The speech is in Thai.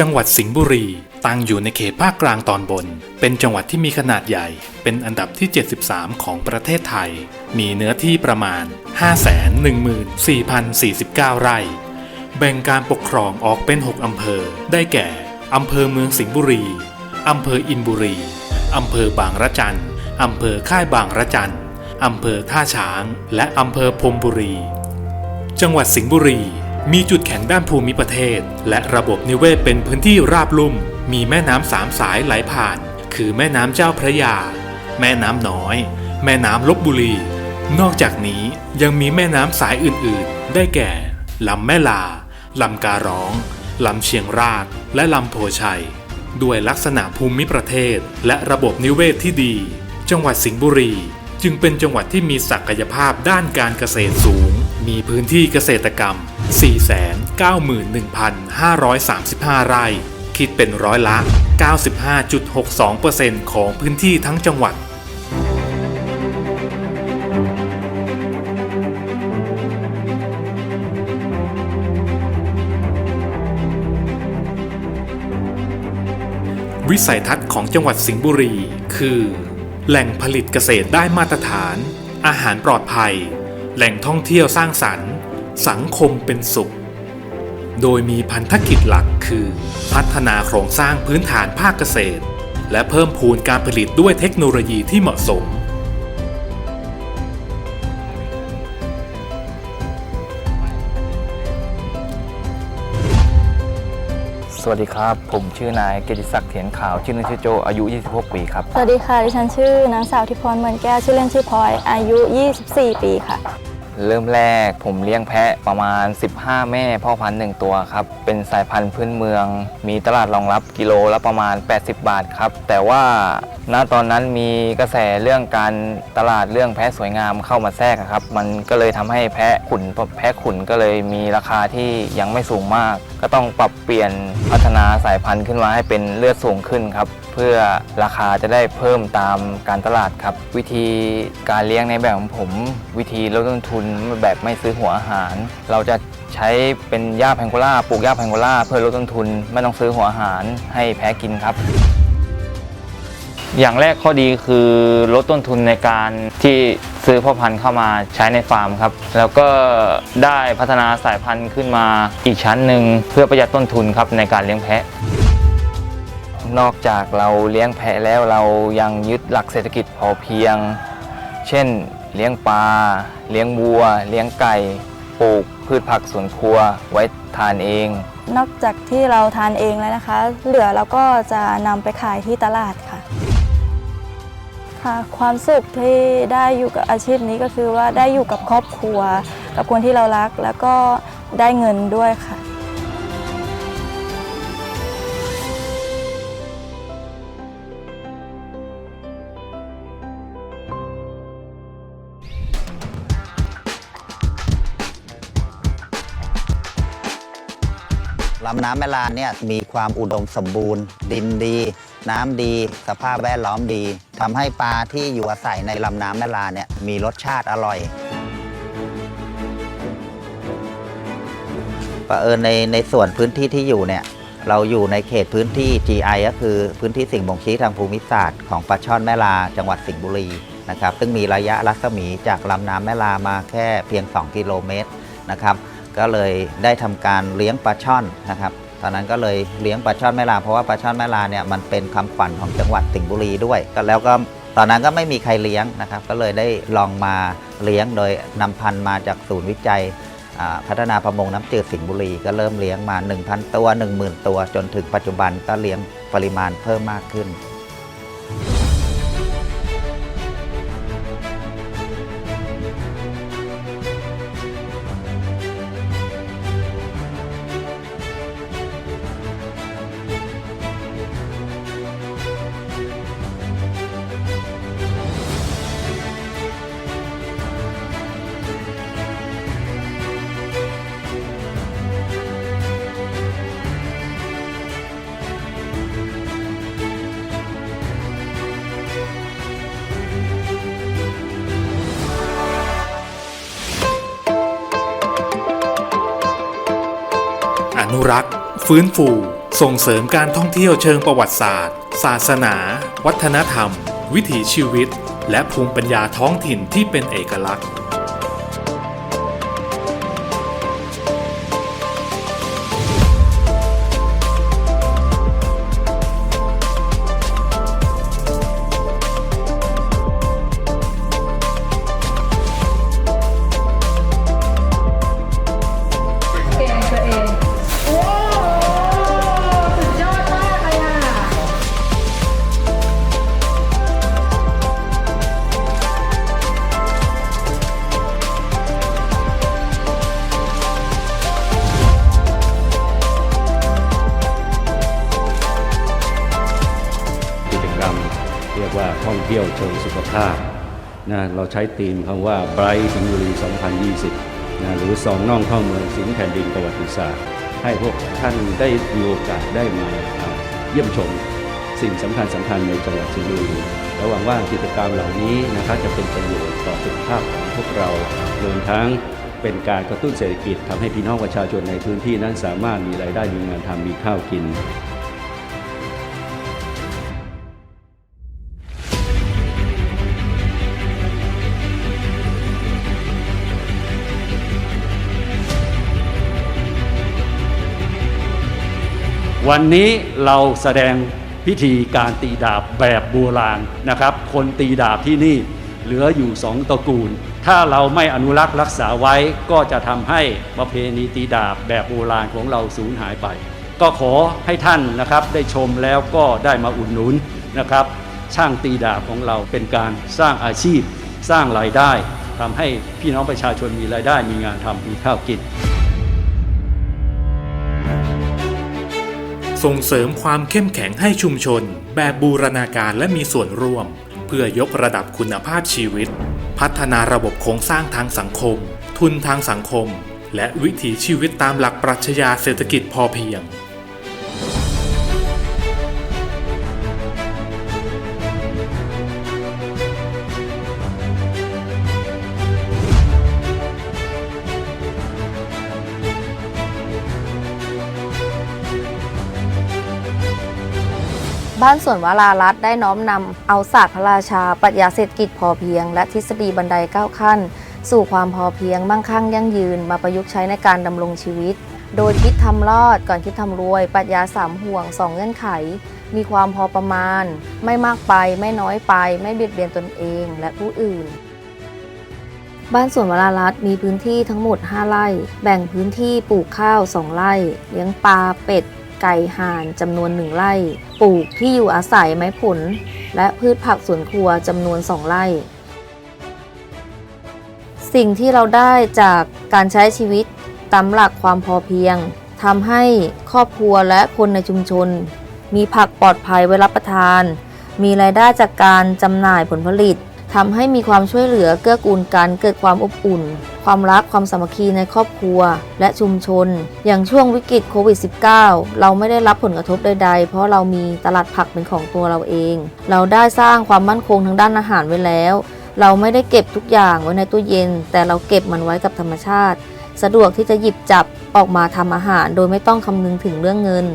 จังหวัดสิงห์บุรี ตั้งอยู่ในเขตภาคกลางตอนบน เป็นจังหวัดที่มีขนาดใหญ่ เป็นอันดับที่ 73 ของประเทศไทย มีเนื้อที่ประมาณ 514,049 ไร่ แบ่งการปกครองออกเป็น 6 อำเภอ ได้แก่ อำเภอเมืองสิงห์บุรี อำเภออินบุรี อำเภอบางระจัน อำเภอค่ายบางระจัน อำเภอท่าช้าง และอำเภอพรมบุรี จังหวัดสิงห์บุรี มีจุดแข็งด้านภูมิประเทศ และระบบนิเวศเป็นพื้นที่ราบลุ่ม มีแม่น้ำสามสายไหลผ่าน คือแม่น้ำเจ้าพระยา แม่น้ำน้อย แม่น้ำลบบุรี นอกจากนี้ยังมีแม่น้ำสายอื่นๆ ได้แก่ลำแม่ลาลำการ้องลำเชียงราก และลำโพชัย ด้วยลักษณะภูมิประเทศ และระบบนิเวศที่ดี จังหวัดสิงห์บุรี จึงเป็นจังหวัดที่มีศักยภาพด้านการเกษตรสูง มีพื้นที่เกษตรกรรม 491,535 ไร่ คิดเป็นร้อยละ 95.62%ของพื้นที่ทั้งจังหวัด วิสัยทัศน์ของจังหวัดสิงห์บุรี คือ แหล่งผลิตเกษตรได้มาตรฐาน อาหารปลอดภัย แหล่งท่องเที่ยวสร้างสรรค์ สังคมเป็นสุข โดยมีพันธกิจหลักคือ พัฒนาโครงสร้างพื้นฐานภาคเกษตร และเพิ่มพูนการผลิตด้วยเทคโนโลยีที่เหมาะสม สวัสดีครับ ผมชื่อนายเกียรติศักดิ์เถียนขาวชื่อเล่นชื่อโจอายุ 26 ปีครับ สวัสดีค่ะ ดิฉันชื่อนางสาวทิพรเหมือนแก้ว ชื่อเล่นชื่อพลอย อายุ 24 ปีค่ะ เริ่มแรกผมเลี้ยงแพะประมาณ 15 แม่พ่อพันธุ์หนึ่งตัวครับ เป็นสายพันธุ์พื้นเมือง มีตลาดรองรับกิโลละประมาณ 80 บาทครับ แต่ว่าณตอนนั้นมีกระแสเรื่องการตลาดเรื่องแพะสวยงามเข้ามาแทรกครับ มันก็เลยทำให้แพะขุนแพะขุนก็เลยมีราคาที่ยังไม่สูงมาก ก็ต้องปรับเปลี่ยนพัฒนาสายพันธุ์ขึ้นมาให้เป็นเลือดสูงขึ้นครับ เพื่อราคาจะได้เพิ่มตามการตลาดครับ วิธีการเลี้ยงในแบบของผม วิธีลดต้นทุนแบบไม่ซื้อหัวอาหาร เราจะใช้เป็นหญ้าแพงโกล่าปลูกหญ้าแพงโกล่าเพื่อลดต้นทุนไม่ต้องซื้อหัวอาหารให้แพ้กินครับอย่างแรกข้อดีคือลดต้นทุนในการที่ซื้อพ่อพันธุ์เข้ามาใช้ในฟาร์มครับ แล้วก็ได้พัฒนาสายพันธุ์ขึ้นมาอีกชั้นหนึ่งเพื่อประหยัดต้นทุนครับในการเลี้ยงแพะ นอกจากเราเลี้ยงแพะแล้วเรายังยึดหลักเศรษฐกิจพอเพียง เช่น เลี้ยงปลา เลี้ยงวัว เลี้ยงไก่ ปลูกพืชผักสวนครัวไว้ทานเอง นอกจากที่เราทานเองแล้วนะคะ เหลือเราก็จะนำไปขายที่ตลาดค่ะ ค่ะความสุขที่ได้อยู่กับอาชีพนี้ก็คือว่าได้อยู่กับครอบครัว กับคนที่เรารักแล้วก็ได้เงินด้วยค่ะำน้ำแม่ลานเนี่ยมีความอุดมสมบูรณ์ ดินดี น้ำดี สภาพแวดล้อมดีทำให้ปลาที่อยู่อาศัยในลำน้ำแม่ลานเนี่ยมีรสชาติอร่อยประเอิญในในส่วนพื้นที่ที่อยู่เนี่ยเราอยู่ในเขตพื้นที่ GI ก็คือพื้นที่สิ่งบ่งชี้ทางภูมิศาสตร์ของปลาช่อนแม่ลาจังหวัดสิงห์บุรีนะครับซึ่งมีระยะรัศมีจากลำน้ำแม่ลามาแค่เพียง 2 กิโลเมตรนะครับ ก็เลยได้ทำการเลี้ยงปลาช่อนนะครับ ตอนนั้นก็เลยเลี้ยงปลาช่อนแม่ลาเพราะว่าปลาช่อนแม่ลาเนี่ยมันเป็นคำขวัญของจังหวัดสิงห์บุรีด้วยก็แล้วก็ตอนนั้นก็ไม่มีใครเลี้ยงนะครับ ก็เลยได้ลองมาเลี้ยงโดยนำพันธุ์มาจากศูนย์วิจัยพัฒนาประมงน้ำจืดสิงห์บุรีก็เริ่มเลี้ยงมา 1,000 ตัว 10,000 ตัว จนถึงปัจจุบันก็เลี้ยงปริมาณเพิ่มมากขึ้น รักษ์ ฟื้นฟู ส่งเสริมการท่องเที่ยวเชิงประวัติศาสตร์ ศาสนา วัฒนธรรม วิถีชีวิต และภูมิปัญญาท้องถิ่นที่เป็นเอกลักษณ์ เชิงสุขภาพนะเราใช้ธีมคำว่า Bright สิงห์บุรี 2020นะหรือสองน่องท่องเมืองสิงห์แผ่นดินประวัติศาสตร์ ให้พวกท่านได้มีโอกาสได้มาอ่าเยี่ยมชมสิ่งสำคัญสำคัญในจังหวัดสิงห์บุรีและหวังว่ากิจกรรมเหล่านี้นะครับจะเป็นประโยชน์ต่อสุขภาพของพวกเรารวมทั้งเป็นการกระตุ้นเศรษฐกิจทำให้พี่น้องประชาชนในพื้นที่นั้นสามารถมีรายได้มีงานทำมีข้าวกิน วันนี้เราแสดงพิธีการตีดาบแบบโบราณนะครับ คนตีดาบที่นี่เหลืออยู่สองตระกูล ถ้าเราไม่อนุรักษ์รักษาไว้ก็จะทำให้ประเพณีตีดาบแบบโบราณของเราสูญหายไป ก็ขอให้ท่านนะครับได้ชมแล้วก็ได้มาอุดหนุนนะครับ ช่างตีดาบของเราเป็นการสร้างอาชีพ สร้างรายได้ทำให้พี่น้องประชาชนมีรายได้มีงานทำมีข้าวกิน ส่งเสริมความเข้มแข็งให้ชุมชน แบบบูรณาการและมีส่วนร่วม เพื่อยกระดับคุณภาพชีวิต พัฒนาระบบโครงสร้างทางสังคม ทุนทางสังคม และวิถีชีวิตตามหลักปรัชญาเศรษฐกิจพอเพียง บ้านสวนวรารัตน์ได้น้อมนำเอาศาสตร์พระราชาปรัชญาเศรษฐกิจพอเพียง และทฤษฎีบันไดเก้าขั้น สู่ความพอเพียงมั่งคั่งยั่งยืน มาประยุกต์ใช้ในการดำรงชีวิต โดยคิดทำรอดก่อนคิดทำรวยปรัชญาสามห่วงสองเงื่อนไข มีความพอประมาณ ไม่มากไปไม่น้อยไป ไม่เบียดเบียนตนเองและผู้อื่นบ้านสวนวรารัตมีพื้นที่ทั้งหมด 5 ไร่ แบ่งพื้นที่ปลูกข้าว 2 ไร่ เลี้ยงปลาเป็ด ไก่ห่านจำนวน1ไร่ ปลูกที่อยู่อาศัยไม้ผล และพืชผักสวนครัวจำนวน2ไร่ สิ่งที่เราได้จากการใช้ชีวิตตามหลักความพอเพียงทำให้ครอบครัวและคนในชุมชน มีผักปลอดภัยไว้รับประทาน มีรายได้จากการจำหน่ายผลผลิต ทำให้มีความช่วยเหลือเกื้อกูลกันเกิดความอบอุ่น ความรักความสามัคคีในครอบครัว และชุมชน อย่างช่วงวิกฤตโควิด -19 เราไม่ได้รับผลกระทบใดๆ เพราะเรามีตลาดผักเป็นของตัวเราเอง เราได้สร้างความมั่นคงทางด้านอาหารไว้แล้ว เราไม่ได้เก็บทุกอย่างไว้ในตู้เย็น แต่เราเก็บมันไว้กับธรรมชาติ สะดวกที่จะหยิบจับออกมาทำอาหาร โดยไม่ต้องคำนึงถึงเรื่องเงิน